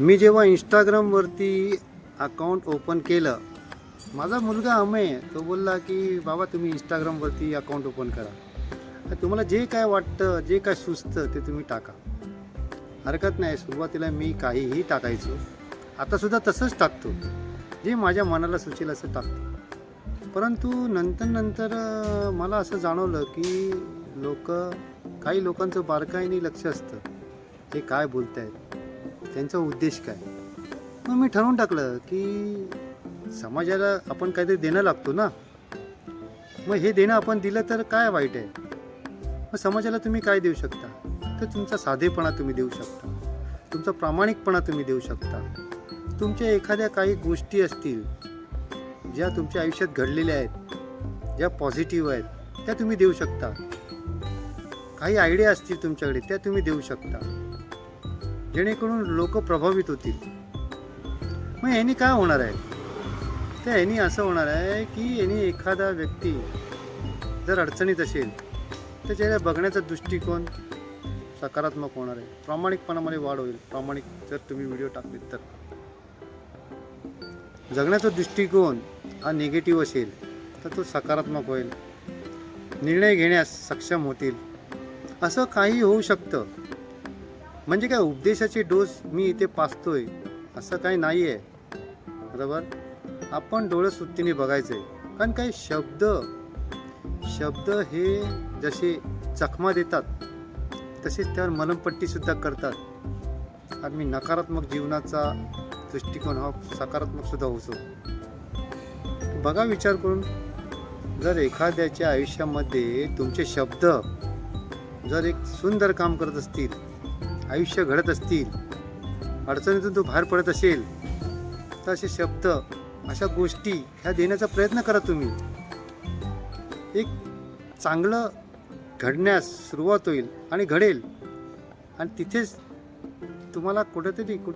मी जेव्हा इंस्टाग्रामवरती account open केलं माझा मुलगा अमय तो बोलला की बाबा तुम्ही इंस्टाग्रामवरती अकाउंट ओपन करा. तुम्हाला जे काय वाटतं जे काय सुचतं ते तुम्ही टाका. हरकत नाही सुरुवातीला मी काहीही टाकायचो. आतासुद्धा तसंच टाकतो जे माझ्या मनाला सुचेल असं टाकतो. परंतु नंतर नंतर मला असं जाणवलं की लोक काही लोकांचं बारकाईने लक्ष असतं. ते काय बोलत आहेत त्यांचा उद्देश काय? मग मी ठरवून टाकलं की समाजाला आपण काहीतरी देणं लागतो ना? मग हे देणं आपण दिलं तर काय वाईट आहे? मग समाजाला तुम्ही काय देऊ शकता? तर तुमचा साधेपणा तुम्ही देऊ शकता. तुमचा प्रामाणिकपणा तुम्ही देऊ शकता. तुमच्या एखाद्या काही गोष्टी असतील ज्या तुमच्या आयुष्यात घडलेल्या आहेत ज्या पॉझिटिव्ह आहेत त्या तुम्ही देऊ शकता. काही आयडिया असतील तुमच्याकडे त्या तुम्ही देऊ शकता. जेणेकरून लोक प्रभावित होतील. मग यांनी काय होणार आहे? तर यांनी असं होणार आहे की यांनी एखादा व्यक्ती जर अडचणीत असेल तर त्याला बघण्याचा दृष्टिकोन सकारात्मक होणार आहे. प्रामाणिकपणामध्ये वाढ होईल. प्रामाणिक जर तुम्ही व्हिडिओ टाकलेत तर. जगण्याचा दृष्टिकोन हा निगेटिव्ह असेल तर तो सकारात्मक होईल. निर्णय घेण्यास सक्षम होतील. असं काही होऊ शकतं. म्हणजे काय उपदेशाची डोस मी इथे पाचतोय असं काही नाही आहे बरोबर? आपण डोळं सुत्तीने बघायचं. आहे कारण काही शब्द शब्द हे जसे चकमा देतात तसेच त्यावर मलमपट्टीसुद्धा करतात. आणि मी नकारात्मक जीवनाचा दृष्टिकोन हा सकारात्मकसुद्धा होतो. बघा विचार करून जर एखाद्याच्या आयुष्यामध्ये तुमचे शब्द जर एक सुंदर काम करत असतील आयुष्य घडत असतील अडचणीतून तो बाहेर पडत असेल तर असे शब्द अशा गोष्टी ह्या देण्याचा प्रयत्न करा तुम्ही. एक चांगलं घडण्यास सुरुवात होईल आणि घडेल. आणि तिथेच तुम्हाला कुठेतरी कुठ